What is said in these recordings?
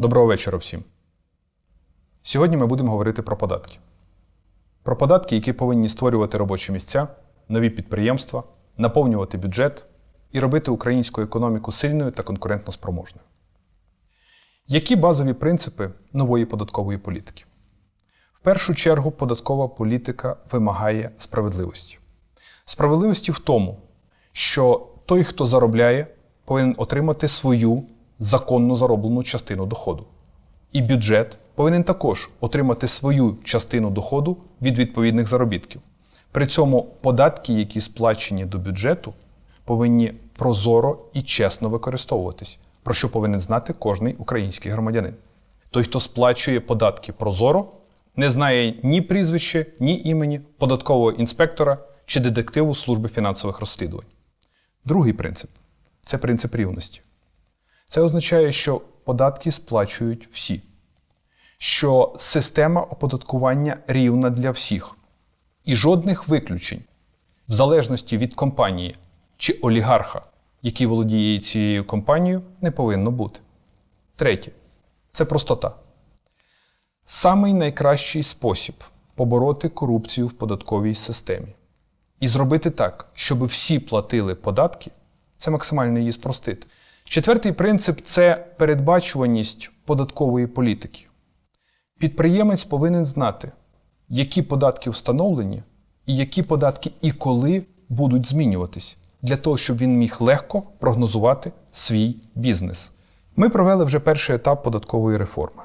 Доброго вечора всім. Сьогодні ми будемо говорити про податки. Про податки, які повинні створювати робочі місця, нові підприємства, наповнювати бюджет і робити українську економіку сильною та конкурентно спроможною. Які базові принципи нової податкової політики? В першу чергу податкова політика вимагає справедливості. Справедливості в тому, що той, хто заробляє, повинен отримати свою законно зароблену частину доходу. І бюджет повинен також отримати свою частину доходу від відповідних заробітків. При цьому податки, які сплачені до бюджету, повинні прозоро і чесно використовуватись, про що повинен знати кожний український громадянин. Той, хто сплачує податки прозоро, не знає ні прізвища, ні імені податкового інспектора чи детективу служби фінансових розслідувань. Другий принцип це принцип рівності. Це означає, що податки сплачують всі, що система оподаткування рівна для всіх і жодних виключень, в залежності від компанії чи олігарха, який володіє цією компанією, не повинно бути. Третє це простота. Самий найкращий спосіб побороти корупцію в податковій системі і зробити так, щоб всі платили податки, це максимально її спростити. Четвертий принцип це передбачуваність податкової політики. Підприємець повинен знати, які податки встановлені, і які податки і коли будуть змінюватись, для того, щоб він міг легко прогнозувати свій бізнес. Ми провели вже перший етап податкової реформи.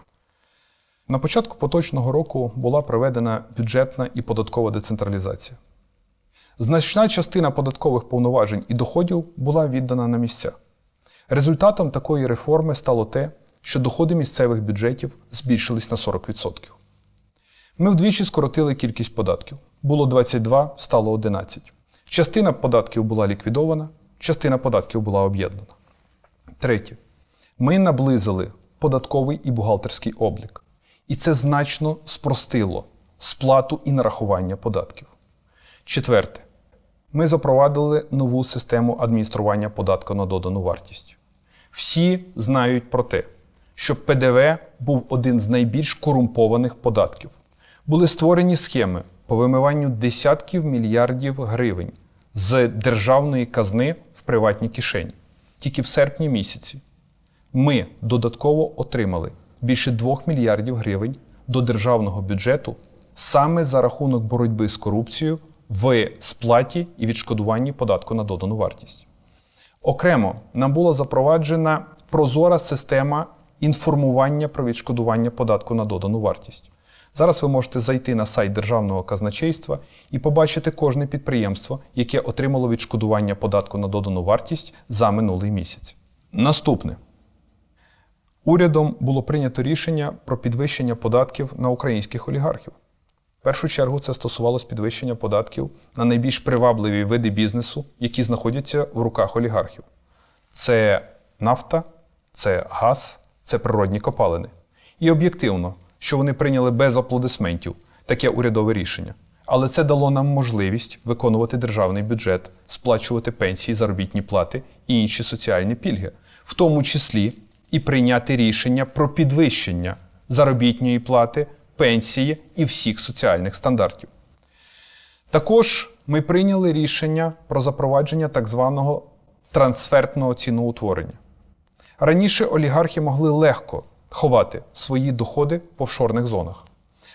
На початку поточного року була проведена бюджетна і податкова децентралізація. Значна частина податкових повноважень і доходів була віддана на місця. Результатом такої реформи стало те, що доходи місцевих бюджетів збільшились на 40%. Ми вдвічі скоротили кількість податків. Було 22, стало 11. Частина податків була ліквідована, частина податків була об'єднана. Третє. Ми наблизили податковий і бухгалтерський облік. І це значно спростило сплату і нарахування податків. Четверте. Ми запровадили нову систему адміністрування податку на додану вартість. Всі знають про те, що ПДВ був один з найбільш корумпованих податків. Були створені схеми по вимиванню десятків мільярдів гривень з державної казни в приватні кишені. Тільки в серпні місяці ми додатково отримали більше 2 мільярдів гривень до державного бюджету саме за рахунок боротьби з корупцією в сплаті і відшкодуванні податку на додану вартість. Окремо нам була запроваджена прозора система інформування про відшкодування податку на додану вартість. Зараз ви можете зайти на сайт Державного казначейства і побачити кожне підприємство, яке отримало відшкодування податку на додану вартість за минулий місяць. Наступне. Урядом було прийнято рішення про підвищення податків на українських олігархів. В першу чергу це стосувалось підвищення податків на найбільш привабливі види бізнесу, які знаходяться в руках олігархів. Це нафта, це газ, це природні копалини. І об'єктивно, що вони прийняли без аплодисментів таке урядове рішення. Але це дало нам можливість виконувати державний бюджет, сплачувати пенсії, заробітні плати і інші соціальні пільги, в тому числі і прийняти рішення про підвищення заробітної плати, пенсії і всіх соціальних стандартів. Також ми прийняли рішення про запровадження так званого трансфертного ціноутворення. Раніше олігархи могли легко ховати свої доходи в офшорних зонах.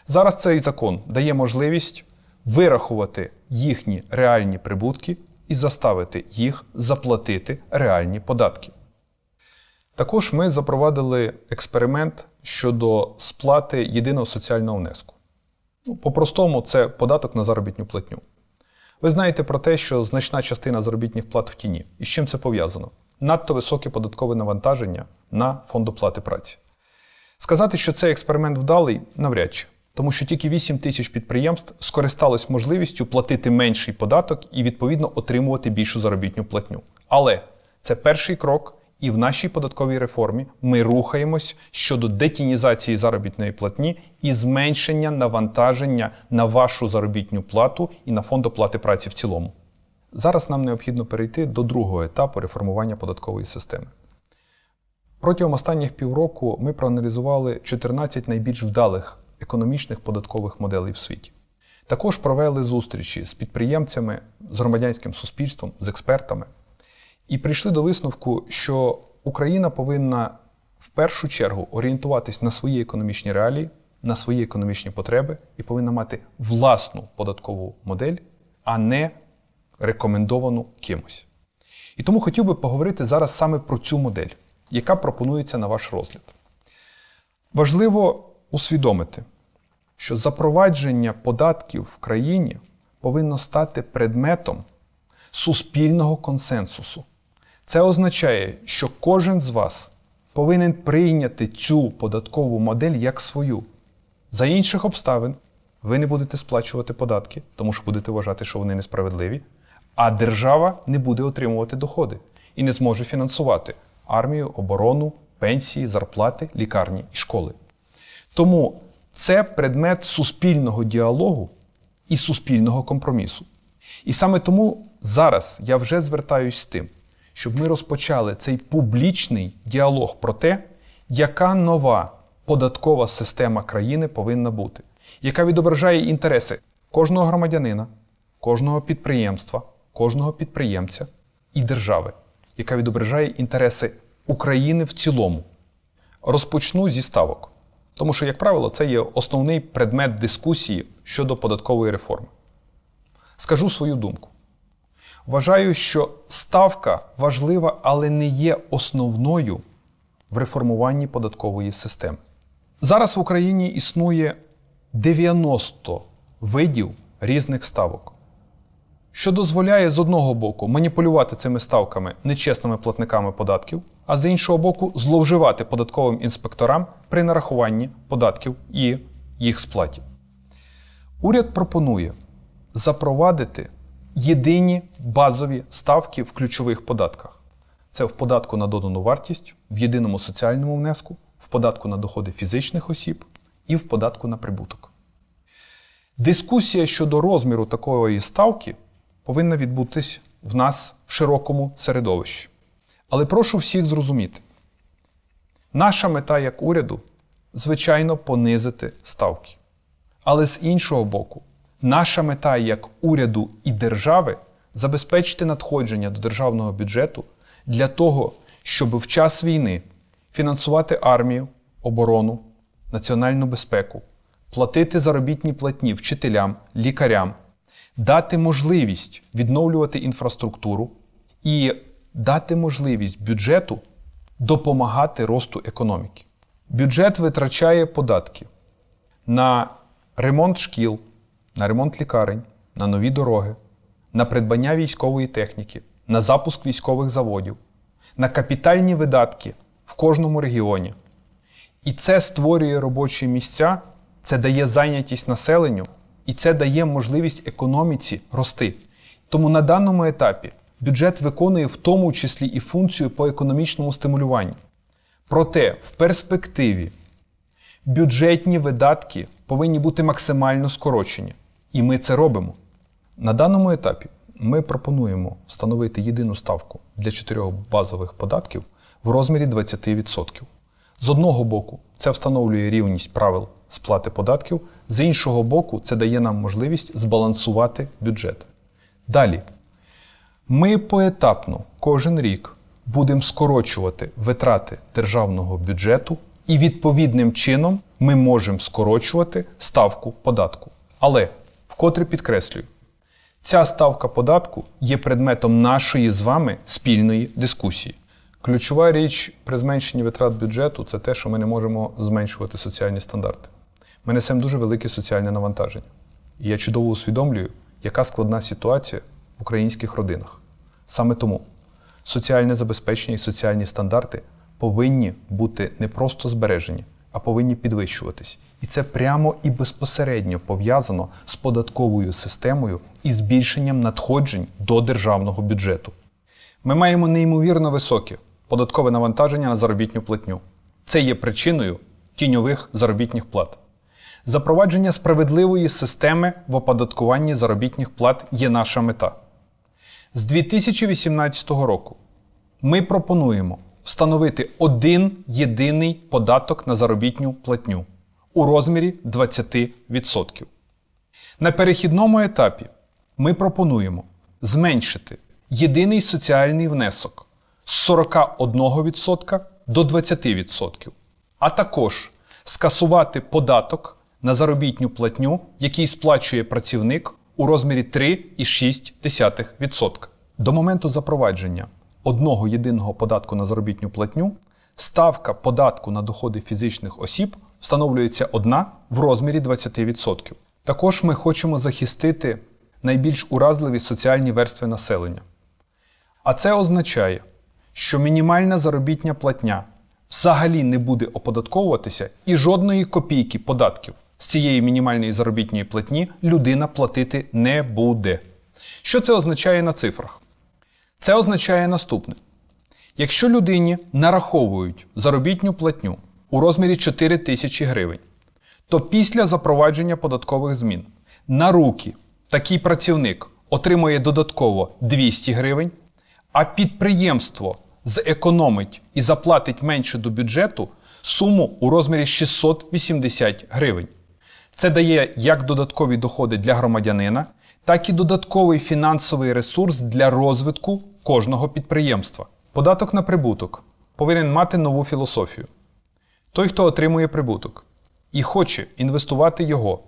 Зараз цей закон дає можливість вирахувати їхні реальні прибутки і заставити їх заплатити реальні податки. Також ми запровадили експеримент щодо сплати єдиного соціального внеску. Ну, По-простому, це податок на заробітну платню. Ви знаєте про те, що значна частина заробітних плат в тіні. І з чим це пов'язано? Надто високе податкове навантаження на фонд оплати праці. Сказати, що цей експеримент вдалий, навряд чи. Тому що тільки 8 тисяч підприємств скористались можливістю платити менший податок і, відповідно, отримувати більшу заробітну платню. Але це перший крок, і в нашій податковій реформі ми рухаємось щодо детінізації заробітної платні і зменшення навантаження на вашу заробітну плату і на фонд оплати праці в цілому. Зараз нам необхідно перейти до другого етапу реформування податкової системи. Протягом останніх півроку ми проаналізували 14 найбільш вдалих економічних податкових моделей в світі. Також провели зустрічі з підприємцями, з громадянським суспільством, з експертами і прийшли до висновку, що Україна повинна в першу чергу орієнтуватись на свої економічні реалії, на свої економічні потреби і повинна мати власну податкову модель, а не рекомендовану кимось. І тому хотів би поговорити зараз саме про цю модель, яка пропонується на ваш розгляд. Важливо усвідомити, що запровадження податків в країні повинно стати предметом суспільного консенсусу. Це означає, що кожен з вас повинен прийняти цю податкову модель як свою. За інших обставин ви не будете сплачувати податки, тому що будете вважати, що вони несправедливі, а держава не буде отримувати доходи і не зможе фінансувати армію, оборону, пенсії, зарплати, лікарні і школи. Тому це предмет суспільного діалогу і суспільного компромісу. І саме тому зараз я вже звертаюсь з тим, щоб ми розпочали цей публічний діалог про те, яка нова податкова система країни повинна бути, яка відображає інтереси кожного громадянина, кожного підприємства, кожного підприємця і держави, яка відображає інтереси України в цілому. Розпочну зі ставок, тому що, як правило, це є основний предмет дискусії щодо податкової реформи. Скажу свою думку. Вважаю, що ставка важлива, але не є основною в реформуванні податкової системи. Зараз в Україні існує 90 видів різних ставок, що дозволяє з одного боку маніпулювати цими ставками нечесними платниками податків, а з іншого боку, зловживати податковим інспекторам при нарахуванні податків і їх сплаті. Уряд пропонує запровадити єдині базові ставки в ключових податках. Це в податку на додану вартість, в єдиному соціальному внеску, в податку на доходи фізичних осіб і в податку на прибуток. Дискусія щодо розміру такої ставки повинна відбутись в нас в широкому середовищі. Але прошу всіх зрозуміти, наша мета як уряду, звичайно, понизити ставки. Але з іншого боку, наша мета як уряду і держави забезпечити надходження до державного бюджету для того, щоб в час війни фінансувати армію, оборону, національну безпеку, платити заробітні платні вчителям, лікарям, дати можливість відновлювати інфраструктуру і дати можливість бюджету допомагати росту економіки. Бюджет витрачає податки на ремонт шкіл, на ремонт лікарень, на нові дороги, на придбання військової техніки, на запуск військових заводів, на капітальні видатки в кожному регіоні. І це створює робочі місця, це дає зайнятість населенню, і це дає можливість економіці рости. Тому на даному етапі бюджет виконує в тому числі і функцію по економічному стимулюванню. Проте в перспективі бюджетні видатки повинні бути максимально скорочені. І ми це робимо. На даному етапі ми пропонуємо встановити єдину ставку для чотирьох базових податків в розмірі 20%. З одного боку, це встановлює рівність правил сплати податків, з іншого боку, це дає нам можливість збалансувати бюджет. Далі, ми поетапно кожен рік будемо скорочувати витрати державного бюджету, і відповідним чином ми можемо скорочувати ставку податку. Але, вкотре підкреслюю, ця ставка податку є предметом нашої з вами спільної дискусії. Ключова річ при зменшенні витрат бюджету це те, що ми не можемо зменшувати соціальні стандарти. Ми несемо дуже велике соціальне навантаження. І я чудово усвідомлюю, яка складна ситуація в українських родинах. Саме тому соціальне забезпечення і соціальні стандарти повинні бути не просто збережені, а повинні підвищуватись. І це прямо і безпосередньо пов'язано з податковою системою і збільшенням надходжень до державного бюджету. Ми маємо неймовірно високе податкове навантаження на заробітню платню. Це є причиною тіньових заробітних плат. Запровадження справедливої системи в оподаткуванні заробітних плат є наша мета. З 2018 року ми пропонуємо встановити один єдиний податок на заробітню платню у розмірі 20%. На перехідному етапі ми пропонуємо зменшити єдиний соціальний внесок з 41% до 20%, а також скасувати податок на заробітню платню, який сплачує працівник у розмірі 3,6%. До моменту запровадження одного єдиного податку на заробітню платню ставка податку на доходи фізичних осіб встановлюється одна в розмірі 20%. Також ми хочемо захистити найбільш уразливі соціальні верстви населення. А це означає, що мінімальна заробітня платня взагалі не буде оподатковуватися і жодної копійки податків з цієї мінімальної заробітної платні людина платити не буде. Що це означає на цифрах? Це означає наступне: якщо людині нараховують заробітню платню у розмірі 4 тисячі гривень, то після запровадження податкових змін на руки такий працівник отримує додатково 200 гривень, а підприємство зекономить і заплатить менше до бюджету суму у розмірі 680 гривень. Це дає як додаткові доходи для громадянина, так і додатковий фінансовий ресурс для розвитку кожного підприємства. Податок на прибуток повинен мати нову філософію. Той, хто отримує прибуток і хоче інвестувати його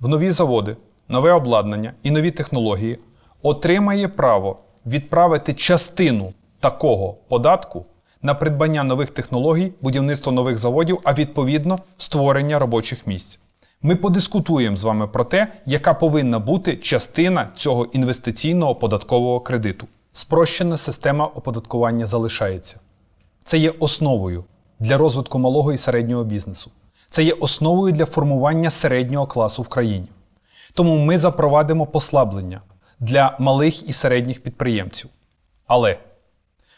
в нові заводи, нове обладнання і нові технології, отримає право відправити частину такого податку на придбання нових технологій, будівництво нових заводів, а відповідно створення робочих місць. Ми подискутуємо з вами про те, яка повинна бути частина цього інвестиційного податкового кредиту. Спрощена система оподаткування залишається. Це є основою для розвитку малого і середнього бізнесу. Це є основою для формування середнього класу в країні. Тому ми запровадимо послаблення для малих і середніх підприємців. Але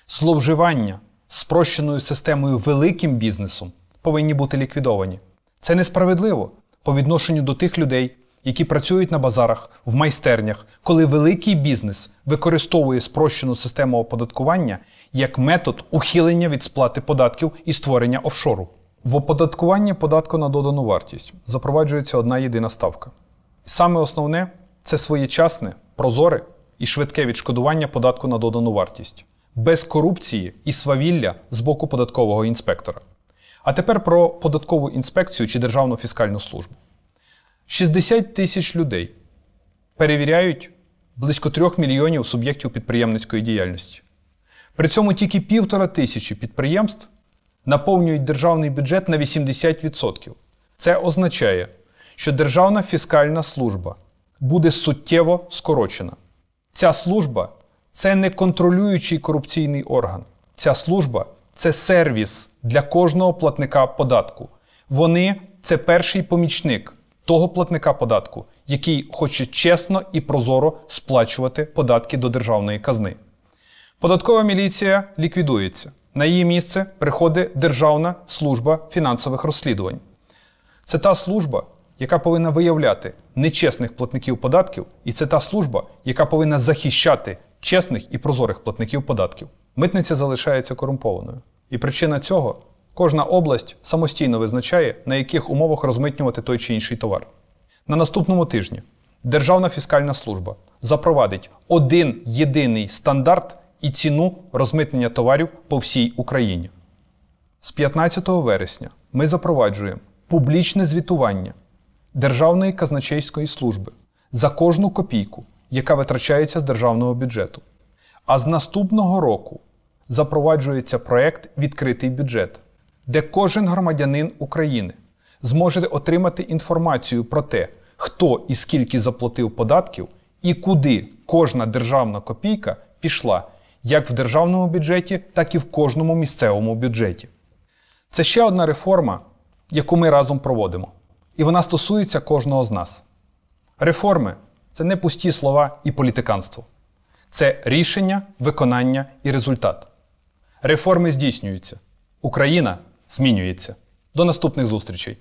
зловживання спрощеною системою великим бізнесом повинні бути ліквідовані. Це несправедливо по відношенню до тих людей, які працюють на базарах, в майстернях, коли великий бізнес використовує спрощену систему оподаткування як метод ухилення від сплати податків і створення офшору. В оподаткуванні податку на додану вартість запроваджується одна єдина ставка. Саме основне це своєчасне, прозоре і швидке відшкодування податку на додану вартість, без корупції і свавілля з боку податкового інспектора. А тепер про податкову інспекцію чи Державну фіскальну службу. 60 тисяч людей перевіряють близько 3 мільйонів суб'єктів підприємницької діяльності. При цьому тільки півтора тисячі підприємств наповнюють державний бюджет на 80%. Це означає, що Державна фіскальна служба буде суттєво скорочена. Ця служба це не контролюючий корупційний орган. Ця служба це сервіс для кожного платника податку. Вони це перший помічник того платника податку, який хоче чесно і прозоро сплачувати податки до державної казни. Податкова міліція ліквідується. На її місце приходить Державна служба фінансових розслідувань. Це та служба, яка повинна виявляти нечесних платників податків, і це та служба, яка повинна захищати чесних і прозорих платників податків. Митниця залишається корумпованою. І причина цього кожна область самостійно визначає, на яких умовах розмитнювати той чи інший товар. На наступному тижні Державна фіскальна служба запровадить один єдиний стандарт і ціну розмитнення товарів по всій Україні. З 15 вересня ми запроваджуємо публічне звітування Державної казначейської служби за кожну копійку, яка витрачається з державного бюджету. А з наступного року запроваджується проект Відкритий бюджет, де кожен громадянин України зможе отримати інформацію про те, хто і скільки заплатив податків, і куди кожна державна копійка пішла як в державному бюджеті, так і в кожному місцевому бюджеті. Це ще одна реформа, яку ми разом проводимо. І вона стосується кожного з нас. Реформи це не пусті слова і політиканство. Це рішення, виконання і результат. Реформи здійснюються. Україна змінюється. До наступних зустрічей!